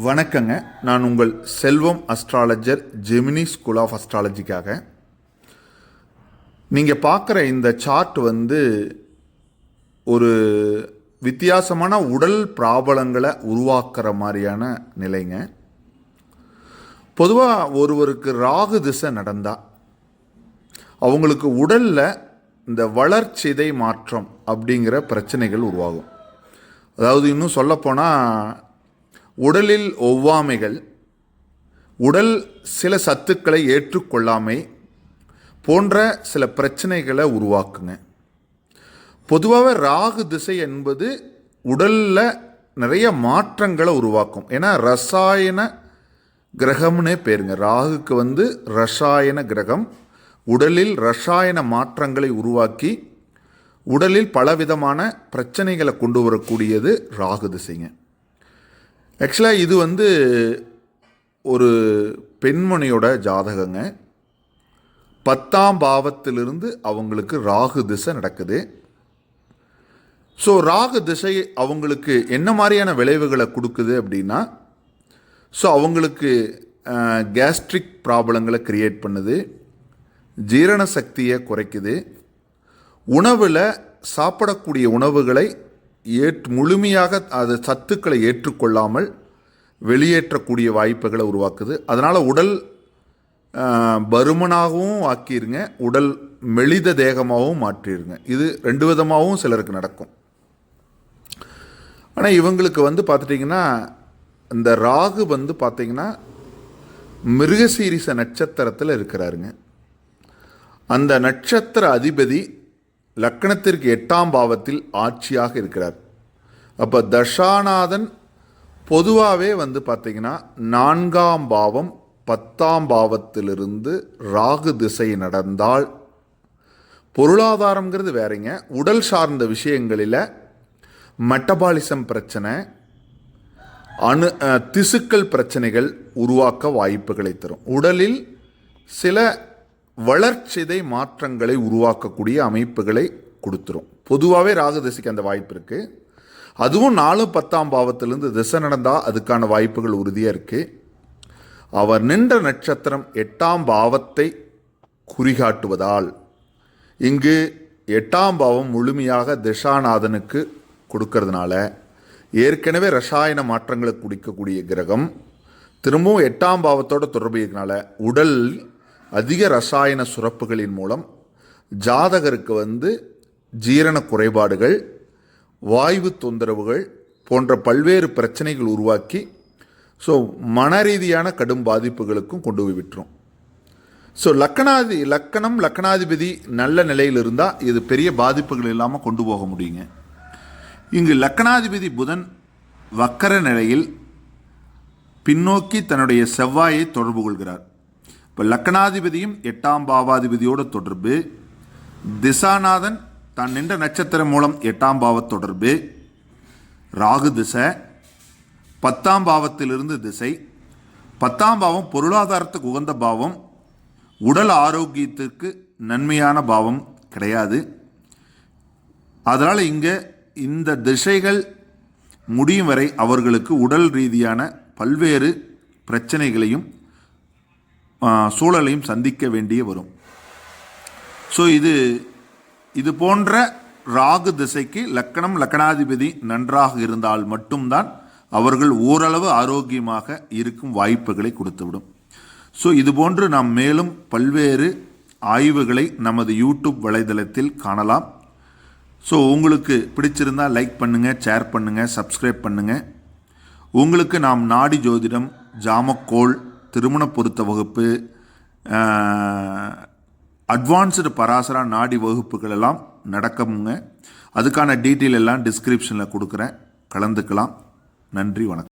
வணக்கங்க. நான் உங்கள் Selvam astrologer Gemini school of அஸ்ட்ராலஜிக்காக நீங்கள் பார்க்குற இந்த சார்ட் வந்து ஒரு வித்தியாசமான உடல் பிராபலங்களை உருவாக்குற மாதிரியான நிலைங்க. பொதுவாக ஒருவருக்கு ராகு திசை நடந்தா அவங்களுக்கு உடலில் இந்த வளர்ச்சிதை மாற்றம் அப்படிங்கிற பிரச்சனைகள் உருவாகும். அதாவது இன்னும் சொல்லப்போனால் உடலில் ஒவ்வாமைகள் உடல் சில சத்துக்களை ஏற்றுக்கொள்ளாமை போன்ற சில பிரச்சனைகளை உருவாக்குங்க. பொதுவாகவே ராகு திசை என்பது உடலில் நிறைய மாற்றங்களை உருவாக்கும். ஏன்னா ரசாயன கிரகம்னே பேருங்க. ராகுக்கு வந்து ரசாயன கிரகம் உடலில் ரசாயன மாற்றங்களை உருவாக்கி உடலில் பலவிதமான பிரச்சனைகளை கொண்டு வரக்கூடியது ராகு திசைங்க. ஆக்சுவலாக இது வந்து ஒரு பெண்மணியோட ஜாதகங்க. பத்தாம் பாவத்திலிருந்து அவங்களுக்கு ராகு திசை நடக்குது. ஸோ ராகு திசை அவங்களுக்கு என்ன மாதிரியான விளைவுகளை கொடுக்குது அப்படின்னா ஸோ அவங்களுக்கு கேஸ்ட்ரிக் ப்ராப்ளங்களை க்ரியேட் பண்ணுது. ஜீரண சக்தியை குறைக்குது. உணவில் சாப்பிடக்கூடிய உணவுகளை ஏற் முழுமையாக அது சத்துக்களை ஏற்றுக்கொள்ளாமல் வெளியேற்றக்கூடிய வாய்ப்புகளை உருவாக்குது. அதனால் உடல் பருமனாகவும் ஆக்கிடுங்க உடல் மெலித தேகமாகவும் மாற்றிடுங்க இது ரெண்டு விதமாகவும் சிலருக்கு நடக்கும். ஆனால் இவங்களுக்கு வந்து பார்த்துட்டிங்கன்னா இந்த ராகு வந்து பார்த்திங்கன்னா மிருகசீரிச நட்சத்திரத்தில் இருக்கிறாருங்க. அந்த நட்சத்திர அதிபதி லக்கணத்திற்கு எட்டாம் பாவத்தில் ஆட்சியாக இருக்கிறார். அப்போ தஷாநாதன் பொதுவாகவே வந்து பார்த்திங்கன்னா நான்காம் பாவம் பத்தாம் பாவத்திலிருந்து ராகு திசை நடந்தால் பொருளாதாரங்கிறது வேறங்க. உடல் சார்ந்த விஷயங்களில் மெட்டபாலிசம் பிரச்சனை அணு திசுக்கள் பிரச்சனைகள் உருவாக்க வாய்ப்புகளை தரும். உடலில் சில வளர்ச்சிதை மாற்றங்களை உருவாக்கக்கூடிய அமைப்புகளை கொடுத்துரும். பொதுவாகவே ராகதிசைக்கு அந்த வாய்ப்பு இருக்குது அதுவும் நாலு பத்தாம் பாவத்திலிருந்து திசை நடந்தால் அதுக்கான வாய்ப்புகள் உறுதியாக இருக்குது அவர் நின்ற நட்சத்திரம் எட்டாம் பாவத்தை குறிகாட்டுவதால் இங்கு எட்டாம் பாவம் முழுமையாக திஷாநாதனுக்கு கொடுக்கறதுனால ஏற்கனவே ரசாயன மாற்றங்களை குடிக்கக்கூடிய கிரகம் திரும்பவும் எட்டாம் பாவத்தோட தொடர்பு இருக்கனால உடல் அதிக ரசாயன சுரப்புகளின் மூலம் ஜாதகருக்கு வந்து ஜீரண குறைபாடுகள் வாய்வு தொந்தரவுகள் போன்ற பல்வேறு பிரச்சனைகள் உருவாக்கி ஸோ மன ரீதியான கடும் பாதிப்புகளுக்கும் கொண்டு போய் விட்டுரும். ஸோ லக்கணாதி லக்கணம் லக்கணாதிபதி நல்ல நிலையில் இருந்தால் இது பெரிய பாதிப்புகள் இல்லாமல் கொண்டு போக முடியுங்க. இங்கு லக்கணாதிபதி புதன் வக்கர நிலையில் பின்னோக்கி தன்னுடைய செவ்வாயை தொடர்பு கொள்கிறார். இப்போ லக்கணாதிபதியும் எட்டாம் பாவாதிபதியோட தொடர்பு. திசாநாதன் தான் நின்ற நட்சத்திரம் மூலம் எட்டாம் பாவ தொடர்பு. ராகு திசை பத்தாம் பாவத்திலிருந்து திசை. பத்தாம் பாவம் பொருளாதாரத்துக்கு உகந்த பாவம். உடல் ஆரோக்கியத்திற்கு நன்மையான பாவம் கிடையாது. அதனால் இங்கே இந்த திசைகள் முடியும் வரை அவர்களுக்கு உடல் ரீதியான பல்வேறு பிரச்சனைகளையும் சூழலையும் சந்திக்க வேண்டிய வரும். ஸோ இது இது போன்ற ராகு திசைக்கு லக்கணம் லக்கணாதிபதி நன்றாக இருந்தால் மட்டும்தான் அவர்கள் ஓரளவு ஆரோக்கியமாக இருக்கும் வாய்ப்புகளை கொடுத்துவிடும். ஸோ இதுபோன்று நாம் மேலும் பல்வேறு ஆய்வுகளை நமது யூடியூப் வலைதளத்தில் காணலாம். ஸோ உங்களுக்கு பிடிச்சிருந்தால் லைக் பண்ணுங்கள் ஷேர் பண்ணுங்கள் சப்ஸ்கிரைப் பண்ணுங்கள் உங்களுக்கு நாம் நாடி ஜோதிடம் ஜாமக்கோள் திருமண பொருத்த வகுப்பு அட்வான்ஸ்டு பராசரா நாடி வகுப்புகள் எல்லாம் நடக்கமுங்க. அதுக்கான டீட்டெயில் எல்லாம் டிஸ்கிரிப்ஷனில் கொடுக்குறேன். கலந்துக்கலாம். நன்றி வணக்கம்.